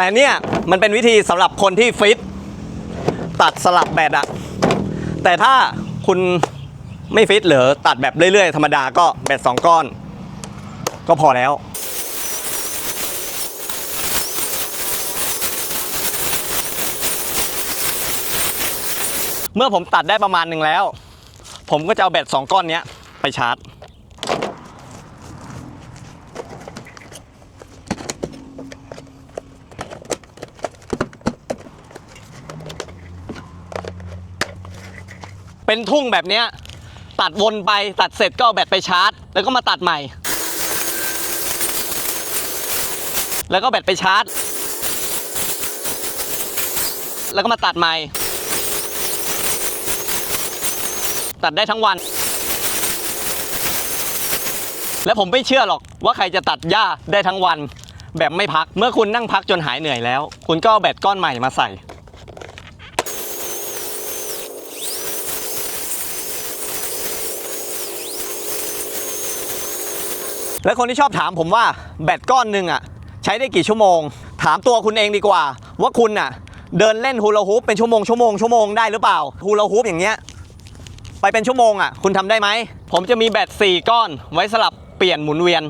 แต่เนี่ยมันเป็นวิธีสำหรับคนที่ฟิตตัดสลับแบตอะแต่ถ้าคุณไม่ฟิตหรือตัดแบบเรื่อยๆ ธรรมดาก็แบตสองก้อน ก็พอแล้ว เมื่อผมตัดได้ประมาณหนึ่งแล้ว ผมก็จะเอาแบตสองก้อนเนี้ยไปชาร์จ เป็นทุ่งแบบเนี้ยตัดวนไปตัดเสร็จก็เอาแบตไปชาร์จ แล้วก็มาตัดใหม่ แล้วก็แบตไปชาร์จ แล้วก็มาตัดใหม่ ตัดได้ทั้งวัน และผมไม่เชื่อหรอกว่าใครจะตัดหญ้าได้ทั้งวัน แบบไม่พักเมื่อคุณนั่งพักจนหายเหนื่อยแล้ว คุณก็เอาแบตก้อนใหม่มาใส่ และคนที่ชอบถามผมว่าแบตก้อนหนึ่งอะใช้ได้กี่ชั่วโมง ถามตัวคุณเองดีกว่า ว่าคุณอะเดินเล่นฮูลาฮูปเป็นชั่วโมงชั่วโมงชั่วโมงได้หรือเปล่าฮูลาฮูปอย่างเงี้ยไปเป็นชั่วโมงอะคุณทำได้ไหม ผมจะมีแบต4ก้อนไว้สลับเปลี่ยนหมุนเวียน